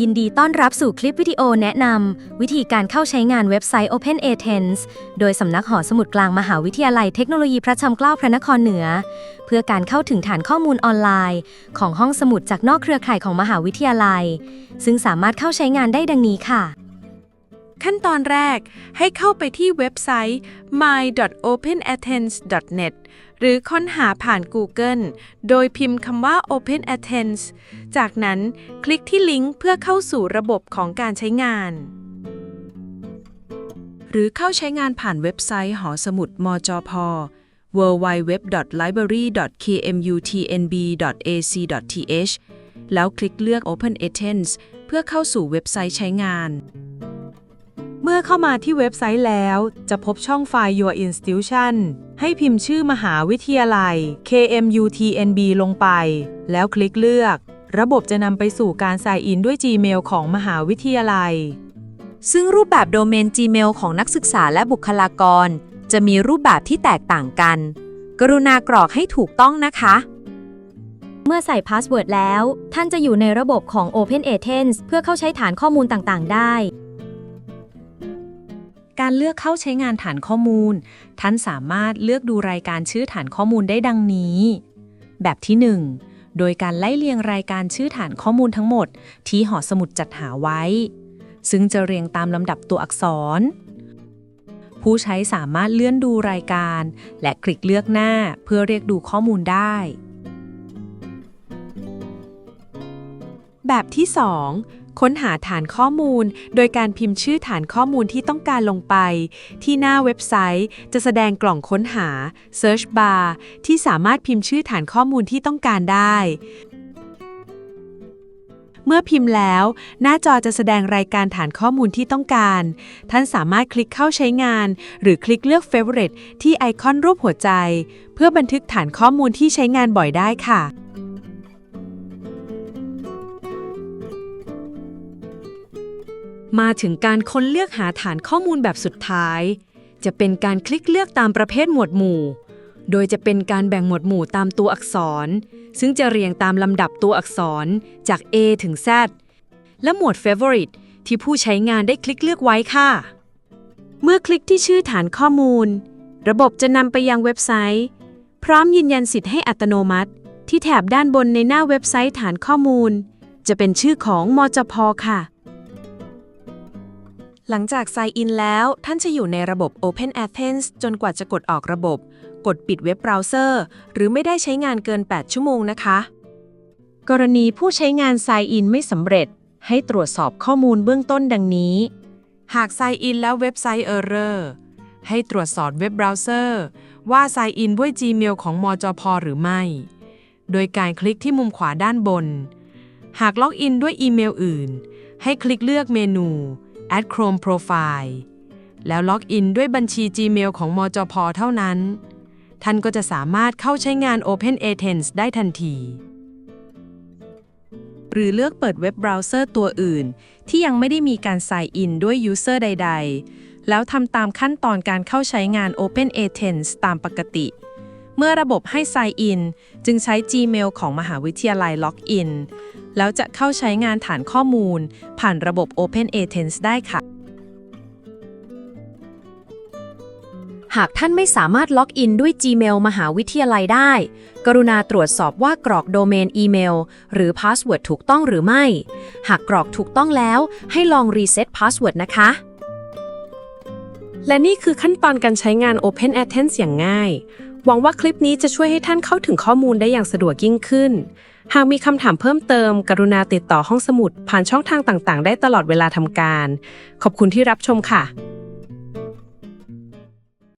ยินดีต้อนรับสู่คลิปวิดีโอแนะนำ วิธีการเข้าใช้งานเว็บไซต์ Open Athens โดยสำนักหอสมุดกลางมหาวิทยาลัยเทคโนโลยีพระจอมเกล้าพระนครเหนือ เพื่อการเข้าถึงฐานข้อมูลออนไลน์ ของห้องสมุดจากนอกเครือข่ายของมหาวิทยาลัย ซึ่งสามารถเข้าใช้งานได้ดังนี้ค่ะ ขั้นตอนแรกให้เข้าไปที่เว็บไซต์ my.openathens.net หรือค้นหาผ่าน Google โดยพิมพ์คำว่า Open Athens จากนั้นคลิกที่ลิงก์เพื่อเข้าสู่ระบบของการใช้งาน หรือเข้าใช้งานผ่านเว็บไซต์หอสมุดมจพ www.library.kmutnb.ac.th แล้วคลิกเลือก Open Athens เพื่อเข้าสู่เว็บไซต์ใช้งาน เมื่อเข้ามาที่เว็บไซต์แล้ว จะพบช่องไฟล์ Your Institution ให้พิมพ์ชื่อมหาวิทยาลัย KMUTNB ลงไป แล้วคลิกเลือก ระบบจะนำไปสู่การ sign in ด้วย Gmail ของมหาวิทยาลัย ซึ่งรูปแบบโดเมน Gmail ของนักศึกษาและบุคลากร จะมีรูปแบบที่แตกต่างกัน กรุณากรอกให้ถูกต้องนะคะ เมื่อใส่พาสเวิร์ดแล้ว ท่านจะอยู่ในระบบของ Open a t e n s เพื่อเข้าใช้ฐานข้อมูลต่างๆ ได้ การเลือกเข้าใช้งานฐานข้อมูล ท่านสามารถเลือกดูรายการชื่อฐานข้อมูลได้ดังนี้ แบบที่ 1 โดยการไล่เรียงรายการชื่อฐานข้อมูลทั้งหมด ที่หอสมุดจัดหาไว้ ซึ่งจะเรียงตามลำดับตัวอักษร ผู้ใช้สามารถเลื่อนดูรายการ และคลิกเลือกหน้าเพื่อเรียกดูข้อมูลได้ แบบที่ 2 ค้นหาฐานข้อมูล โดยการพิมพ์ชื่อฐานข้อมูลที่ต้องการลงไป ที่หน้าเว็บไซต์จะแสดงกล่องค้นหา Search Bar ที่สามารถพิมพ์ชื่อฐานข้อมูลที่ต้องการได้ เมื่อพิมพ์แล้ว หน้าจอจะแสดงรายการฐานข้อมูลที่ต้องการ ท่านสามารถคลิกเข้าใช้งาน หรือคลิกเลือก Favorite ที่ไอคอนรูปหัวใจ เพื่อบันทึกฐานข้อมูลที่ใช้งานบ่อยได้ค่ะ มาถึงการค้นเลือกหาฐานข้อมูลแบบสุดท้าย จะเป็นการคลิกเลือกตามประเภทหมวดหมู่ โดยจะเป็นการแบ่งหมวดหมู่ตามตัวอักษร ซึ่งจะเรียงตามลำดับตัวอักษรจาก A ถึง Z และหมวด Favorite ที่ผู้ใช้งานได้คลิกเลือกไว้ค่ะ เมื่อคลิกที่ชื่อฐานข้อมูล ระบบจะนำไปยังเว็บไซต์ พร้อมยืนยันสิทธิ์ให้อัตโนมัติ ที่แถบด้านบนในหน้าเว็บไซต์ฐานข้อมูล จะเป็นชื่อของมจพค่ะ หลังจาก Sign In แล้วท่านจะอยู่ในระบบ Open Athens จนกว่าจะกดออกระบบ กดปิดเว็บเบราว์เซอร์ หรือไม่ได้ใช้งานเกิน 8 ชั่วโมงนะคะ กรณีผู้ใช้งาน Sign In ไม่สำเร็จ ให้ตรวจสอบข้อมูลเบื้องต้นดังนี้ หาก Sign In แล้วเว็บไซต์ Error ให้ตรวจสอบเว็บเบราว์เซอร์ ว่า Sign In ด้วย Gmail ของมจพหรือไม่ โดยการคลิกที่มุมขวาด้านบน หากล็อกอินด้วยอีเมลอื่น ให้คลิกเลือกเมนู Add Chrome Profile แล้วล็อกอินด้วยบัญชี Gmail ของมจพเท่านั้น ท่านก็จะสามารถเข้าใช้งาน Open Athens ได้ทันที หรือเลือกเปิดเว็บเบราว์เซอร์ตัวอื่น ที่ยังไม่ได้มีการ Sign In ด้วย User ใด ๆ แล้วทำตามขั้นตอนการเข้าใช้งาน Open Athens ตามปกติ เมื่อระบบให้ Sign In จึงใช้ Gmail ของมหาวิทยาลัยล็อกอินแล้วจะเข้าใช้งานฐานข้อมูล ผ่านระบบ Open a t e n s ได้ค่ะ หากท่านไม่สามารถล็อกอินด้วย Gmail มหาวิทยาลัยได้ กรุณาตรวจสอบว่ากรอกโดเมนอีเมล หรือพาสเวิร์ดถูกต้องหรือไม่ หากกรอกถูกต้องแล้วให้ลองรีเซ็ตพาสเวิร์ดนะคะ และนี่คือขั้นตอนการใช้งาน Open Athens อย่างง่าย หวังว่าคลิปนี้จะช่วยให้ท่านเข้าถึงข้อมูลได้อย่างสะดวกยิ่งขึ้น หากมีคำถามเพิ่มเติม กรุณาติดต่อห้องสมุดผ่านช่องทางต่างๆ ได้ตลอดเวลาทำการ ขอบคุณที่รับชมค่ะ